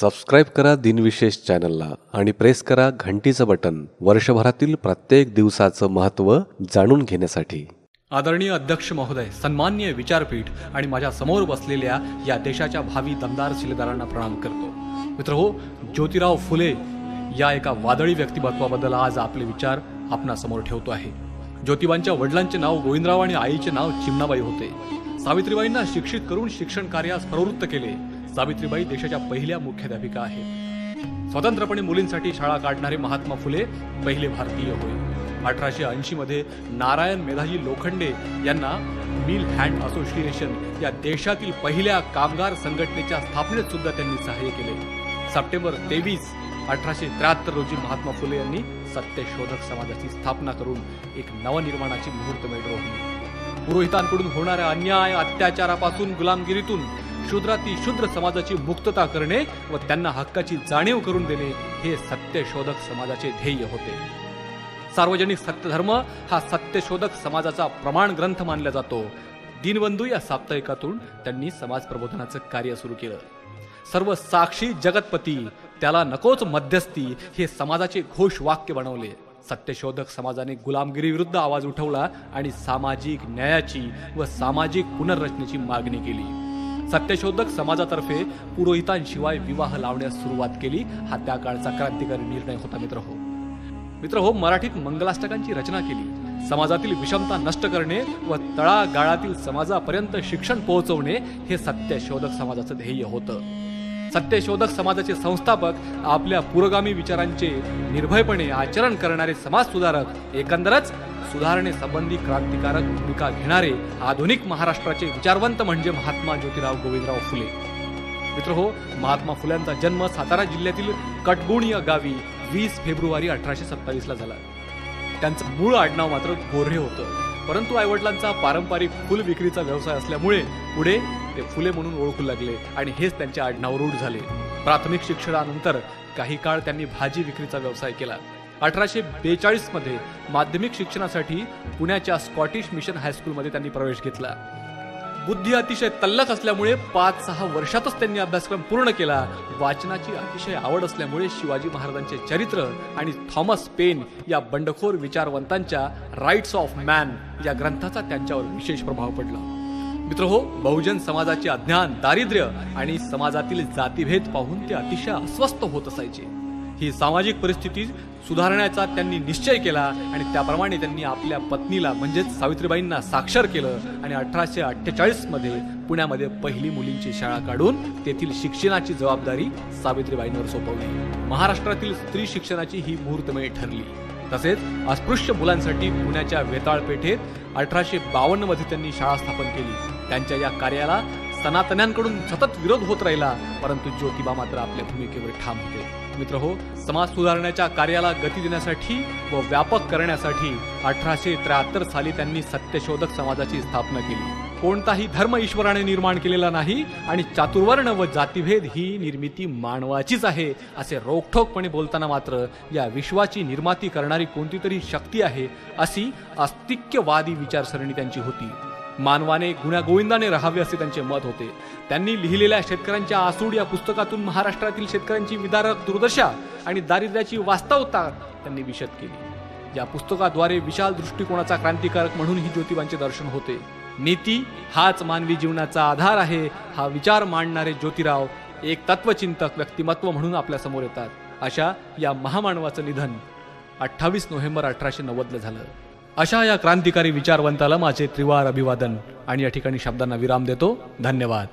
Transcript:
Subscribe करा दिनविशेष चॅनलला आणि प्रेस करा घंटीचं बटन वर्षभरातील प्रत्येक दिवसाचं महत्त्व जाणून घेण्यासाठी. आदरणीय अध्यक्ष महोदय सन्मान्य विचारपीठ आणि माझ्यासमोर बसलेल्या या देशाच्या भावी दमदार शिलेदारांना प्रणाम करतो. मित्र हो ज्योतिराव फुले या एका वादळी व्यक्तिमत्वाबद्दल आज आपले विचार आपणासमोर ठेवतो आहे. ज्योतिबांच्या वडिलांचे नाव गोविंदराव आणि आईचे नाव चिमणाबाई होते. सावित्रीबाईंना शिक्षित करून शिक्षण कार्यास प्रवृत्त केले. सावित्रीबाई देशाच्या पहिल्या मुख्याध्यापिका आहेत. स्वतंत्रपणे मुलींसाठी शाळा काढणारे महात्मा फुले पहिले भारतीय होय. अठराशे ऐंशी मध्ये नारायण मेधाजी लोखंडे यांना मिल हँड असोसिएशन या देशातील पहिल्या कामगार संघटनेच्या स्थापनेत सुद्धा त्यांनी सहाय्य केले. सप्टेंबर तेवीस अठराशे त्र्याहत्तर रोजी महात्मा फुले यांनी सत्यशोधक समाजाची स्थापना करून एक नवनिर्माणाची मुहूर्तमेढ रोवली पुरोहितांकडून होणाऱ्या अन्याय अत्याचारापासून गुलामगिरीतून शूद्राती शूद्र समाजाची मुक्तता करणे व त्यांना हक्काची जाणीव करून देणे हे सत्यशोधक समाजाचे ध्येय होते. सार्वजनिक सत्यधर्म हा सत्यशोधक समाजाचा प्रमाण ग्रंथ मानला जातो. दीनबंधू या साप्ताहिकातून त्यांनी समाज प्रबोधनाचं कार्य सुरू केलं. सर्व साक्षी जगतपती त्याला नकोच मध्यस्थी हे समाजाचे घोष वाक्य बनवले. सत्यशोधक समाजाने गुलामगिरीविरुद्ध आवाज उठवला आणि सामाजिक न्यायाची व सामाजिक पुनर्रचनेची मागणी केली. सत्यशोधक समाजातर्फे पुरोहितांशिवाय विवाह लावण्यास सुरुवात केली. हा त्या काळचा क्रांतिकारी निर्णय होता मित्र हो. मित्र हो मराठीत मंगलाष्टकांची रचना केली. समाजातील विषमता नष्ट करणे व तळागाळातील समाजापर्यंत शिक्षण पोहोचवणे हे सत्यशोधक समाजाचं ध्येय होतं. सत्यशोधक समाजाचे संस्थापक आपल्या पुरोगामी विचारांचे निर्भयपणे आचरण करणारे समाज सुधारक एकंदरच सुधारणेसंबंधी क्रांतिकारक भूमिका घेणारे आधुनिक महाराष्ट्राचे विचारवंत म्हणजे महात्मा ज्योतिराव गोविंदराव फुले. मित्र हो महात्मा फुल्यांचा जन्म सातारा जिल्ह्यातील कटगुण या गावी वीस फेब्रुवारी अठराशे सत्तावीसला झाला. त्यांचं मूळ आडनाव मात्र गोऱ्हे होतं. परंतु आईवडिलांचा पारंपरिक फुल विक्रीचा व्यवसाय असल्यामुळे पुढे ते फुले म्हणून ओळखू लागले आणि हेच त्यांचे आडनाव रूढ झाले. प्राथमिक शिक्षणानंतर काही काळ त्यांनी भाजी विक्रीचा व्यवसाय केला. अठराशे बेचाळीसमध्ये माध्यमिक शिक्षणासाठी पुण्याच्या स्कॉटिश मिशन हायस्कूलमध्ये त्यांनी प्रवेश घेतला. बुद्धी अतिशय तल्लख असल्यामुळे पाच सहा वर्षातच त्यांनी अभ्यासक्रम पूर्ण केला. वाचनाची अतिशय आवड असल्यामुळे शिवाजी महाराजांचे चरित्र आणि थॉमस पेन या बंडखोर विचारवंतांच्या राईट्स ऑफ मॅन या ग्रंथाचा त्यांच्यावर विशेष प्रभाव पडला. मित्र हो बहुजन समाजाचे अज्ञान दारिद्र्य आणि समाजातील जातीभेद पाहून ते अतिशय अस्वस्थ होत असायचे. ही सामाजिक परिस्थिती सुधारण्याचा त्यांनी निश्चय केला आणि त्याप्रमाणे त्यांनी आपल्या पत्नीला म्हणजेच सावित्रीबाईंना साक्षर केलं आणि अठराशे अठ्ठेचाळीसमध्ये पुण्यामध्ये पहिली मुलींची शाळा काढून तेथील शिक्षणाची जबाबदारी सावित्रीबाईंवर सोपवली. महाराष्ट्रातील स्त्री शिक्षणाची ही मुहूर्तमेळ ठरली. तसेच अस्पृश्य मुलांसाठी पुण्याच्या वेताळ पेठेत अठराशे बावन्नमध्ये त्यांनी शाळा स्थापन केली. त्यांच्या या कार्याला सनातन्यांकडून सतत विरोध होत राहिला. परंतु ज्योतिबा मात्र आपल्या भूमिकेवर ठाम होते. मित्र हो समाज सुधारण्याच्या कार्याला गती देण्यासाठी व व्यापक करण्यासाठी अठराशे त्र्याहत्तर साली त्यांनी सत्यशोधक समाजाची स्थापना केली. कोणताही धर्म ईश्वराने निर्माण केलेला नाही आणि चातुर्वर्ण व जातीभेद ही निर्मिती मानवाचीच आहे असे रोखठोकपणे बोलताना मात्र या विश्वाची निर्माती करणारी कोणती तरी शक्ती आहे अशी अस्तिक्यवादी विचारसरणी त्यांची होती. मानवाने गुण्यागोविंदाने राहावे असे त्यांचे मत होते. त्यांनी लिहिलेल्या शेतकऱ्यांच्या आसूड या पुस्तकातून महाराष्ट्रातील शेतकऱ्यांची विदारक दुर्दशा आणि दारिद्र्याची वास्तवता त्यांनी विशद केली. या पुस्तकाद्वारे विशाल दृष्टिकोनाचा क्रांतिकारक म्हणून ही ज्योतिबांचे दर्शन होते. नीती हाच मानवी जीवनाचा आधार आहे हा विचार मांडणारे ज्योतिराव एक तत्वचिंतक व्यक्तिमत्व म्हणून आपल्यासमोर येतात. अशा या महामानवाचं निधन अठ्ठावीस नोव्हेंबर अठराशे नव्वदला झालं. अशा या क्रांतिकारी विचारवंताला माझे त्रिवार अभिवादन आणि या ठिकाणी शब्दांना विराम देतो. धन्यवाद.